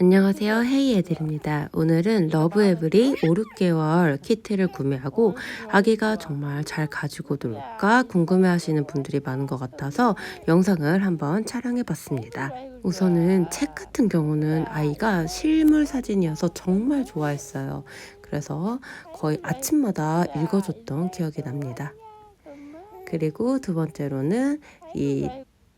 안녕하세요. 헤이 애들입니다. 오늘은 러브에브리 5, 6개월 키트를 구매하고 아기가 정말 잘 가지고 놀까 궁금해 하시는 분들이 많은 것 같아서 영상을 한번 촬영해 봤습니다. 우선은 책 같은 경우는 아이가 실물 사진이어서 정말 좋아했어요. 그래서 거의 아침마다 읽어줬던 기억이 납니다. 그리고 두 번째로는 이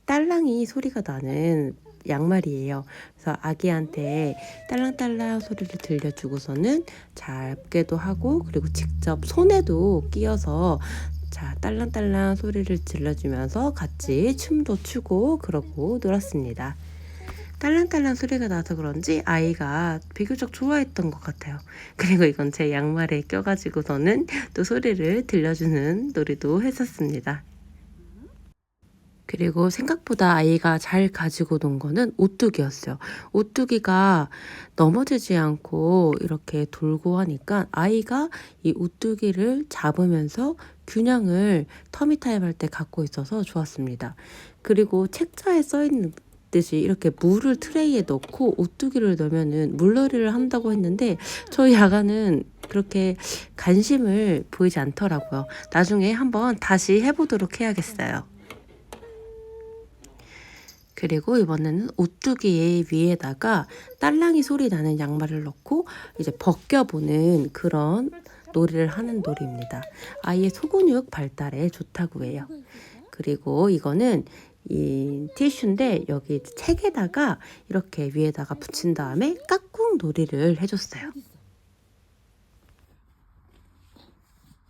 딸랑이 소리가 나는 양말이에요. 그래서 아기한테 딸랑딸랑 소리를 들려주고서는 잡게도 하고 그리고 직접 손에도 끼워서 자 딸랑딸랑 소리를 들려주면서 같이 춤도 추고 그러고 놀았습니다. 딸랑딸랑 소리가 나서 그런지 아이가 비교적 좋아했던 것 같아요. 그리고 이건 제 양말에 껴가지고서는 또 소리를 들려주는 놀이도 했었습니다. 그리고 생각보다 아이가 잘 가지고 논 거는 오뚜기였어요. 오뚜기가 넘어지지 않고 이렇게 돌고 하니까 아이가 이 오뚜기를 잡으면서 균형을 터미타임 할 때 갖고 있어서 좋았습니다. 그리고 책자에 써 있는 듯이 이렇게 물을 트레이에 넣고 오뚜기를 넣으면은 물놀이를 한다고 했는데 저희 아가는 그렇게 관심을 보이지 않더라고요. 나중에 한번 다시 해보도록 해야겠어요. 그리고 이번에는 오뚜기 위에다가 딸랑이 소리 나는 양말을 넣고 이제 벗겨보는 그런 놀이를 하는 놀이입니다. 아이의 소근육 발달에 좋다고 해요. 그리고 이거는 이 티슈인데 여기 책에다가 이렇게 위에다가 붙인 다음에 깍꿍 놀이를 해줬어요.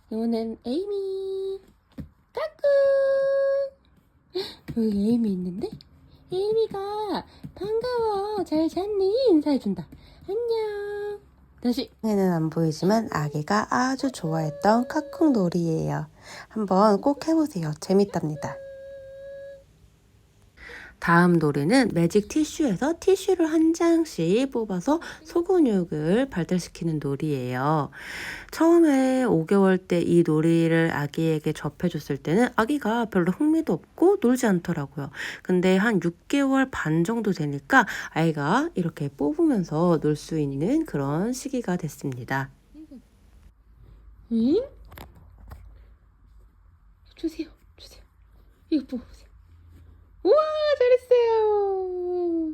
이거는 에이미 깍꿍 여기 에이미 있는데 에이미가 반가워. 잘 잤니? 인사해준다. 안녕. 다시. 에는 안 보이지만 아기가 아주 좋아했던 카쿵 놀이예요. 한번 꼭 해보세요. 재밌답니다 다음 놀이는 매직 티슈에서 티슈를 한 장씩 뽑아서 소근육을 발달시키는 놀이예요. 처음에 5개월 때 이 놀이를 아기에게 접해줬을 때는 아기가 별로 흥미도 없고 놀지 않더라고요. 근데 한 6개월 반 정도 되니까 아이가 이렇게 뽑으면서 놀 수 있는 그런 시기가 됐습니다. 응? 주세요, 주세요. 이거 뽑으세요. 우와, 잘했어요.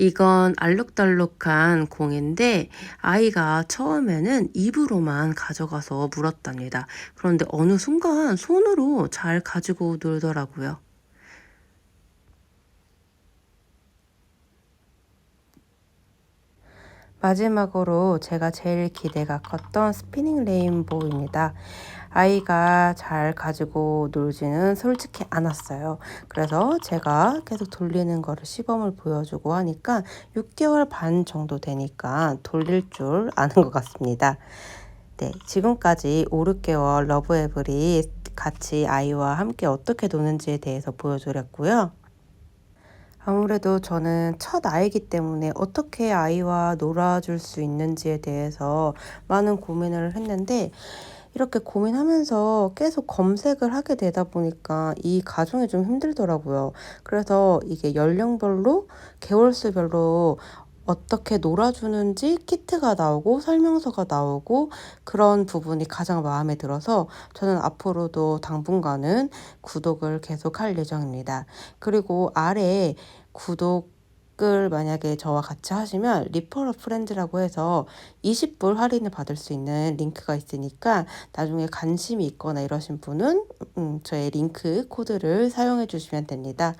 이건 알록달록한 공인데 아이가 처음에는 입으로만 가져가서 물었답니다. 그런데 어느 순간 손으로 잘 가지고 놀더라고요. 마지막으로 제가 제일 기대가 컸던 스피닝 레인보우입니다. 아이가 잘 가지고 놀지는 솔직히 않았어요. 그래서 제가 계속 돌리는 거를 시범을 보여주고 하니까 6개월 반 정도 되니까 돌릴 줄 아는 것 같습니다. 네, 지금까지 5, 6개월 러브에블이 같이 아이와 함께 어떻게 노는지에 대해서 보여드렸고요. 아무래도 저는 첫 아이기 때문에 어떻게 아이와 놀아줄 수 있는지에 대해서 많은 고민을 했는데 이렇게 고민하면서 계속 검색을 하게 되다 보니까 이 과정이 좀 힘들더라고요. 그래서 이게 연령별로, 개월수별로 어떻게 놀아주는지 키트가 나오고 설명서가 나오고 그런 부분이 가장 마음에 들어서 저는 앞으로도 당분간은 구독을 계속 할 예정입니다. 그리고 아래 구독 을 만약에 저와 같이 하시면 리퍼럴 프렌즈라고 해서 20불 할인을 받을 수 있는 링크가 있으니까 나중에 관심이 있거나 이러신 분은 음, 저의 링크 코드를 사용해 주시면 됩니다.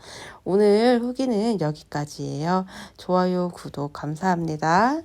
오늘 후기는 여기까지예요. 좋아요, 구독 감사합니다.